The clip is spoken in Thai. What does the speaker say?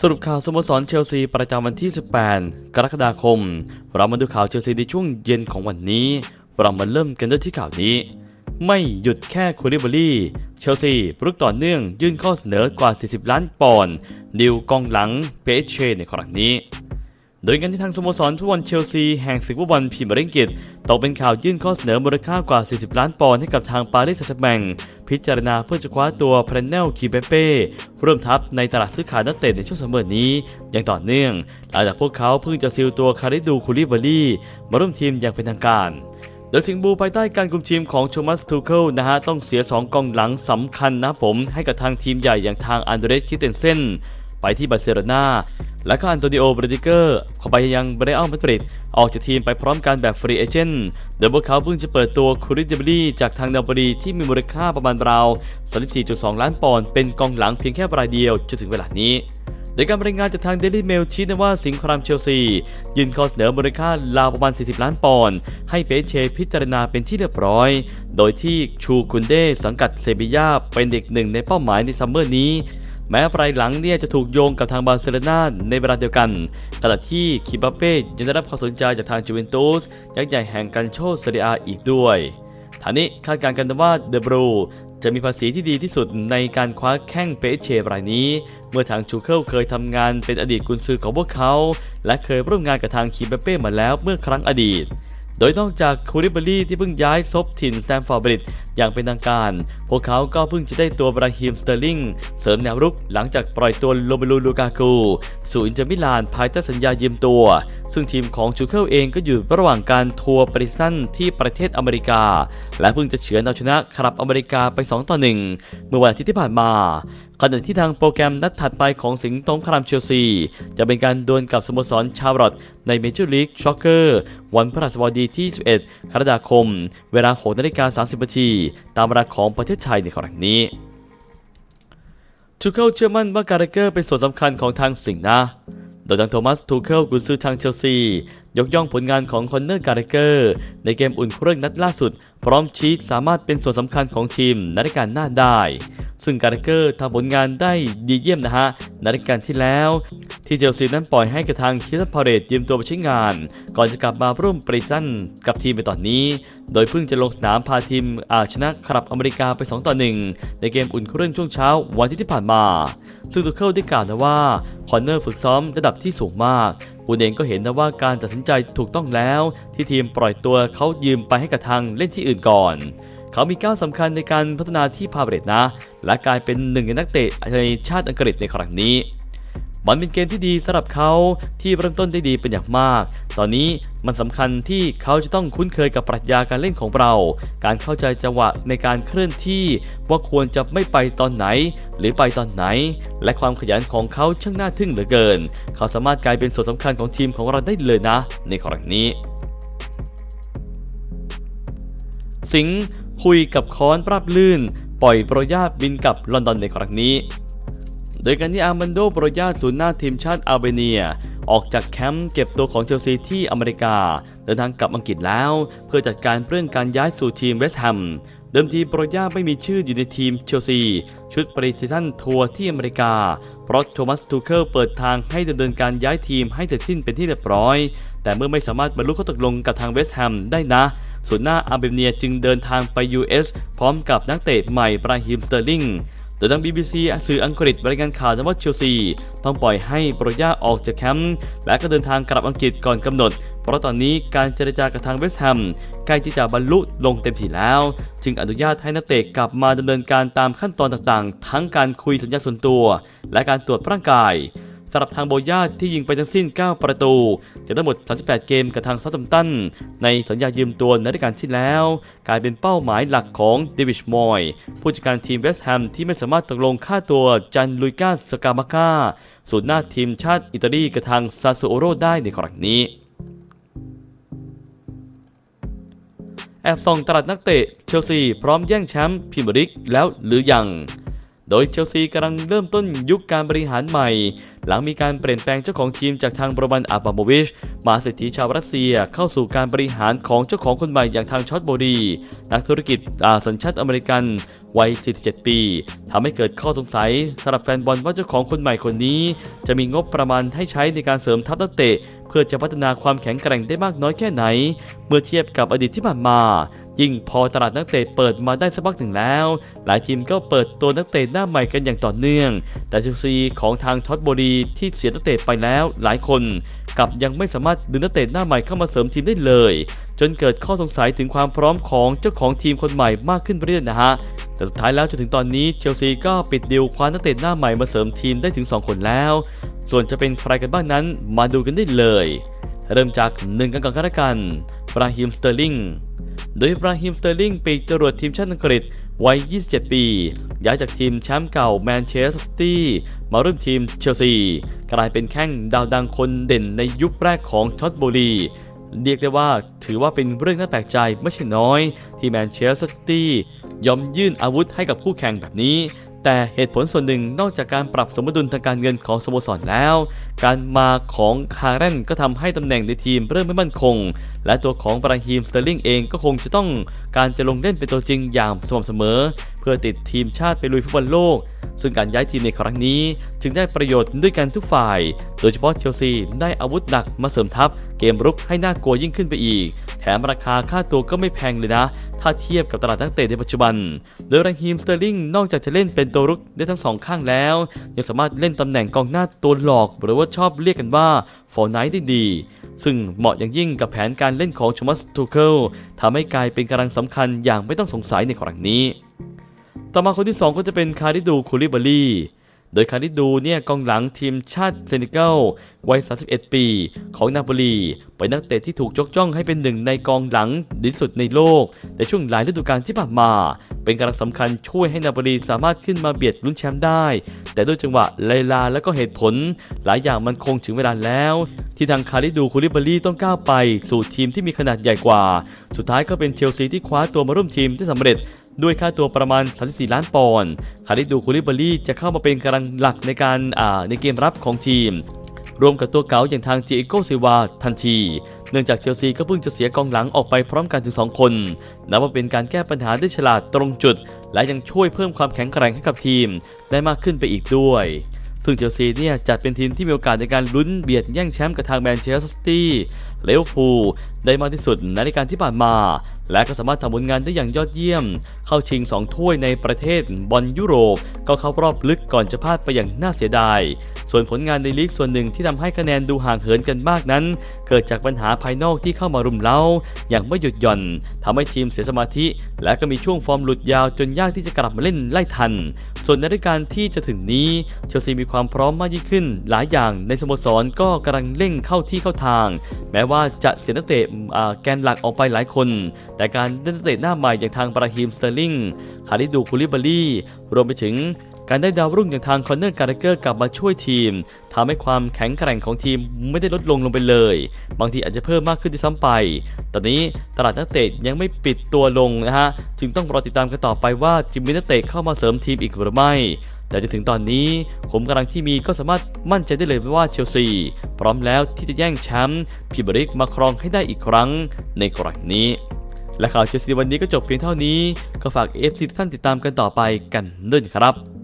สรุปข่าวสโมสรเชลซีประจำวันที่ 18 กรกฎาคม เรามาดูข่าวเชลซีในช่วงเย็นของวันนี้ เรามาเริ่มกันด้วยที่ข่าวนี้ ไม่หยุดแค่คูริบอรี่ เชลซีปลุกต่อเนื่องยื่นข้อเสนอกว่า 40 ล้านปอนด์ดิวกองหลังเปเชในครั้งนี้ โดยการที่ทางสโมสรฟุตบอลเชลซีแห่งศึกฟุตบอลพรีเมียร์ลีกตกเป็นข่าวยื่นข้อเสนอมูลค่ากว่า 40 ล้านปอนด์ให้กับทางปารีสแซงต์แชร์แมงพิจารณาเพื่อจะคว้าตัวเพรนเนลคีเปเป้ร่วมทัพในตลาดซื้อขายนักเตะในช่วงซัมเมอร์นี้ อย่างต่อเนื่อง หลังจากพวกเขาเพิ่งจะซีลตัวคาริดูคูลิบารีมาร่วมทีมอย่างเป็นทางการโดยสิงบูภายใต้การคุมทีมของโทมัสทูเคิลนะฮะต้องเสีย 2กองหลังสำคัญนะผมให้กับทางทีมใหญ่อย่างทางอันเดรสคิเตนเซนไปที่บาร์เซโลนา และก็อันโตนิโอบรดิเกอร์เข้าไปยังเบรอัลมาดริดออกจากทีมไปพร้อมกันแบบฟรีเอเจนต์โดยพวกเขาเพิ่งจะเปิดตัวคูริเดบรีจากทางนาโปลีที่มีมูลค่าประมาณราว 34.2 ล้านปอนด์เป็นกองหลังเพียงแค่รายเดียวจนถึงเวลานี้โดยการรายงานจากทาง Daily Mail ชี้นว่าสิงห์ครามเชลซี ยื่นข้อเสนอมูลค่าราวประมาณ 40 ล้านปอนด์ให้เปเชพิจารณาเป็นที่เรียบร้อย โดยที่ชูคุนเดสังกัดเซบียาเป็นเด็กหนึ่งในเป้าหมายในซัมเมอร์นี้ แม้ภายหลังเนี่ยจะถูกโยงกับทางบาร์เซโลนาในเวลาเดียวกันขณะที่คิมบัปเป้ยังได้รับความสนใจจากทางจูเวนตุสยักษ์ใหญ่แห่งการโชว์เซเรียอาอีกด้วยทานี้คาดการณ์กันว่าเดบรูจะมีภาษีที่ดีที่สุดในการคว้าแข้งเปเชรายนี้ เมื่อทางชูเคิลเคยทำงานเป็นอดีตกุนซือของพวกเขา และเคยร่วมงานกับทางคิมเปเป้มาแล้วเมื่อครั้งอดีตโดยนอกจากคูริบารีที่เพิ่งย้ายซบถิ่นแซมฟอร์บริด อย่างเป็นทางการ พวกเขาก็เพิ่งจะได้ตัวบราฮิมสเตอร์ลิงเสริมแนวรุกหลังจากปล่อยตัวโรเบลูลูกากูสู่อินเตอร์มิลานภายใต้สัญญายืมตัว ซึ่งทีมของชูเคิลเองก็อยู่ระหว่างการทัวร์ปริซันที่ประเทศอเมริกา และเพิ่งจะเฉือนเอาชนะคารับอเมริกาไป 2 ต่อ 1 เมื่อวันอาทิตย์ที่ผ่านมาขณะที่ทางโปรแกรมนัดถัดไปของสิงห์ตงครามเชลซี จะเป็นการดวลกับสโมสรชาร์ลอตในเมเจอร์ลีกช็อกเกอร์วันพฤหัสบดีที่ 11กรกฎาคม เวลา6นาฬิกา30นาทีตามเวลาของประเทศไทยในครั้งนี้ทูเคิลเชื่อมั่นว่าการ์เกอร์เป็นส่วนสำคัญของทางสิงห์นะ โดยทางโทมัสทูเคิลกุนซือทางเชลซี ยกย่องผลงานของคอนเนอร์การ์เกอร์ในเกมอุ่นเครื่องนัดล่าสุด พร้อมชี้สามารถเป็นส่วนสำคัญของทีมในายการหน้าได้ซึ่งการ์เกอร์ทำผลงานได้ดีเยี่ยมนะฮะในรายการที่แล้ว ที่เชลซีนั้นปล่อยให้กับทางคิสพาเรตยืมตัวไปใช้งาน ก่อนจะกลับมาร่วมปริซันกับทีมในตอนนี้ โดยเพิ่งจะลงสนามพาทีมอาชนะคารับอเมริกาไป 2 ต่อ 1 ในเกมอุ่นเครื่องช่วงเช้าวันที่ที่ผ่านมา ซึ่งตูเคิลได้กล่าวนะว่าคอนเนอร์ฝึกซ้อมระดับที่สูงมากคุณเองก็เห็นนะว่าการตัดสินใจถูกต้องแล้ว ที่ทีมปล่อยตัวเขายืมไปให้กับทางเล่นที่อื่นก่อน เขามีก้าวสำคัญในการพัฒนาที่พาเบรตนะ และกลายเป็นหนึ่งในนักเตะในชาติอังกฤษในครั้งนี้มันเป็นเกมที่ดีสำหรับเขาที่เริ่มต้นได้ดีเป็นอย่างมาก ตอนนี้มันสำคัญที่เขาจะต้องคุ้นเคยกับปรัชญาการเล่นของเรา การเข้าใจจังหวะในการเคลื่อนที่ว่าควรจะไม่ไปตอนไหน หรือไปตอนไหน และความขยันของเขาช่างน่าทึ่งเหลือเกิน เขาสามารถกลายเป็นส่วนสำคัญของทีมของเราได้เลยนะ ในครั้งนี้ สิงห์ คุยกับค้อนปราบลื่น ปล่อยโปรยาบินกลับลอนดอนในครั้งนี้ โดยการที่อาร์มันโดโปรยาศูนย์หน้าทีมชาติอาร์เบเนีย ออกจากแคมป์เก็บตัวของเชลซีที่อเมริกา เดินทางกลับอังกฤษแล้ว เพื่อจัดการเรื่องการย้ายสู่ทีมเวสต์แฮม ดิมทีโปรย่าไม่มีชื่ออยู่ในทีมเชลซี ชุดปริซีซั่นทัวร์ที่อเมริกา เพราะโทมัสทูเคิลเปิดทางให้ดำเนินการย้ายทีมให้เสร็จสิ้นเป็นที่เรียบร้อย แต่เมื่อไม่สามารถบรรลุข้อตกลงกับทางเวสต์แฮมได้นะส่วนหน้าอาร์เบเนียจึงเดินทางไป US พร้อมกับนักเตะใหม่บราฮิมสเตอร์ลิง โดยทาง BBC สื่ออังกฤษรายงานข่าวนว่าเชลซีต้องปล่อยให้โปรย่าออกจากแคมป์และก็เดินทางกลับอังกฤษก่อนกำหนด เพราะตอนนี้การเจรจากับทางเวสต์แฮมใกล้ที่จะบรรลุลงเต็มที่แล้ว จึงอนุญาตให้นักเตะกลับมาดำเนินการตามขั้นตอนต่างๆ ทั้งการคุยสัญญาส่วนตัว และการตรวจร่างกาย สำหรับทางโบย่าที่ยิงไปทั้งสิ้น 9 ประตู จากทั้งหมด 38 เกมกับทางซาตัมตัน ในสัญญายืมตัวในฤดูกาลที่แล้ว กลายเป็นเป้าหมายหลักของเดวิชมอยผู้จัดการทีมเวสต์แฮมที่ไม่สามารถตกลงค่าตัวจันลุยกาสกามาก้าสูนหน้าทีมชาติอิตาลีกับทางซาซูโอโรได้ในครั้งนี้แอบส่องตลาดนักเตะเชลซีพร้อมแย่งแชมป์พรีเมียร์ลีกแล้วหรือยัง โดยเชลซีกำลังเริ่มต้นยุคการบริหารใหม่ หลังมีการเปลี่ยนแปลงเจ้าของทีมจากทางโรมันอาบาโมวิช มาเศรษฐีชาวรัสเซียเข้าสู่การบริหารของเจ้าของคนใหม่อย่างทางช็อตโบดี นักธุรกิจอาสัญชาติอเมริกันวัย 47 ปีทำให้เกิดข้อสงสัยสำหรับแฟนบอลว่าเจ้าของคนใหม่คนนี้ จะมีงบประมาณให้ใช้ในการเสริมทัพนักเตะ เพื่อจะพัฒนาความแข็งแกร่งได้มากน้อยแค่ไหน เมื่อเทียบกับอดีตที่ผ่านมา ยิ่งพอตลาดนักเตะเปิดมาได้สักพักหนึ่งแล้ว หลายทีมก็เปิดตัวนักเตะหน้าใหม่กันอย่างต่อเนื่อง แต่เชลซีของทางท็อตโบดีที่เสียนักเตะไปแล้วหลายคนกลับยังไม่สามารถดึงนักเตะหน้าใหม่เข้ามาเสริมทีมได้เลย จนเกิดข้อสงสัยถึงความพร้อมของเจ้าของทีมคนใหม่มากขึ้นเรื่อยๆนะฮะแต่สุดท้ายแล้วจนถึงตอนนี้เชลซีก็ปิดดีลคว้านักเตะหน้าใหม่มาเสริมทีมได้ถึง 2 คนแล้ว ส่วนจะเป็นใครกันบ้างนั้นมาดูกันได้เลย เริ่มจากหนึ่งกันก่อนก็แล้วกันบราฮิมสเตอร์ลิง โดยบราฮิมสเตอร์ลิงปีกจรวดทีมชาติอังกฤษวัย 27 ปี ย้ายจากทีมแชมป์เก่าแมนเชสเตอร์ซิตี้มาร่วมทีมเชลซี กลายเป็นแข้งดาวดังคนเด่นในยุคแรกของท็อตโบลีเรียกได้ว่าถือว่าเป็นเรื่องน่าแปลกใจไม่ใช่น้อย ที่แมนเชสเตอร์ซิตี้ยอมยื่นอาวุธให้กับคู่แข่งแบบนี้ แต่เหตุผลส่วนหนึ่งนอกจากการปรับสมดุลทางการเงินของสโมสรแล้ว การมาของคาร์เรนก็ทำให้ตำแหน่งในทีมเริ่มไม่มั่นคง และตัวของบราฮิมสเตอร์ลิงเองก็คงจะต้องการจะลงเล่นเป็นตัวจริงอย่างสม่ำเสมอ พื่อติดทีมชาติไปลุยฟุตบอลโลก ซึ่งการย้ายทีมในครั้งนี้ จึงได้ประโยชน์ด้วยกันทุกฝ่าย โดยเฉพาะเชลซีได้อาวุธหนักมาเสริมทัพ เกมรุกให้น่ากลัวยิ่งขึ้นไปอีก แถมราคาค่าตัวก็ไม่แพงเลยนะ ถ้าเทียบกับตลาดนักเตะในปัจจุบัน โดยราฮิมสเตอร์ลิงนอกจากจะเล่นเป็นตัวรุกได้ทั้งสองข้างแล้ว ยังสามารถเล่นตำแหน่งกองหน้าตัวหลอก หรือว่าชอบเรียกกันว่าฟอร์ไนท์ได้ดีซึ่งเหมาะอย่างยิ่งกับแผนการเล่นของชมัสทูเคิลทำให้กลายเป็นกำลังสำคัญอย่างไม่ต้องสงสัยในครั้งนี้ ต่อมาคนที่ 2 ก็จะเป็นคาริดูคูลิบารีโดยคาริดูเนี่ยกองหลังทีมชาติเซนิเกลวัย 31 ปี ของนาโปลีเป็นนักเตะที่ถูกยกย่องให้เป็นหนึ่งในกองหลังดีที่สุดในโลก ในช่วงหลายฤดูกาลที่ผ่านมา เป็นกำลังสำคัญช่วยให้นาโปลีสามารถขึ้นมาเบียดลุ้นแชมป์ได้ แต่ด้วยจังหวะเลลาและก็เหตุผล หลายอย่างมันคงถึงเวลาแล้ว ที่ทางคาริดูคูลิบารีต้องก้าวไป สู่ทีมที่มีขนาดใหญ่กว่า สุดท้ายก็เป็นเชลซีที่คว้าตัวมาร่วมทีมที่สำเร็จ ด้วยค่าตัวประมาณ 34 ล้านปอนด์ คาริดูคูลิบารีจะเข้ามาเป็นกำลังหลักในการในเกมรับของทีม รวมกับตัวเก๋าอย่างทางจิโกซิวาทันที เนื่องจากเชลซีก็เพิ่งจะเสียกองหลังออกไปพร้อมกันถึง 2 คน นับว่าเป็นการแก้ปัญหาได้ฉลาดตรงจุด และยังช่วยเพิ่มความแข็งแกร่งให้กับทีม ได้มากขึ้นไปอีกด้วย ซึ่งเชลซีเนี่ยจัดเป็นทีมที่มีโอกาสในการลุ้นเบียดแย่งแชมป์กับทางแมนเชสเตอร์ซิตี้เลวอร์พูได้มากที่สุดในรายการที่ผ่านมา และก็สามารถทำผลงานได้อย่างยอดเยี่ยม เข้าชิง 2 ถ้วยในประเทศบอลยุโรป ก็เข้ารอบลึกก่อนจะพลาดไปอย่างน่าเสียดาย ส่วนผลงานในลีกส่วนหนึ่งที่ทำให้คะแนนดูห่างเหินกันมากนั้น เกิดจากปัญหาภายนอกที่เข้ามารุมเร้า อย่างไม่หยุดหย่อนทำให้ทีมเสียสมาธิ และก็มีช่วงฟอร์มหลุดยาวจนยากที่จะกลับมาเล่นไล่ทัน ส่วนในรายการที่จะถึงนี้เชลซีมีความความพร้อมมากยิ่งขึ้น หลายอย่างในสโมสรก็กำลังเร่งเข้าที่เข้าทาง แม้ว่าจะเสียนักเตะแกนหลักออกไปหลายคน แต่การเล่นนักเตะหน้าใหม่อย่างทางบราฮิมสเตอร์ลิงคาริดูคูลิบารีรวมไปถึงการได้ดาวรุ่งอย่างทางคอนเนอร์การ์เกอร์กลับมาช่วยทีมทำให้ความแข็งแกร่งของทีมไม่ได้ลดลงลงไปเลย บางทีอาจจะเพิ่มมากขึ้นที่ซ้ำไป ตอนนี้ตลาดนักเตะยังไม่ปิดตัวลงนะฮะ จึงต้องรอติดตามกันต่อไปว่าจะมีนักเตะเข้ามาเสริมทีมอีกหรือไม่ แต่จนถึงตอนนี้ผมกำลังที่มีก็สามารถมั่นใจได้เลยว่าเชลซี พร้อมแล้วที่จะแย่งแชมป์พิบริกมาครองให้ได้อีกครั้งในครั้งนี้และข่าวเชลซีวันนี้ก็จบเพียงเท่านี้ ก็ฝาก FC ทุกท่านติดตามกันต่อไปกันด้วยครับ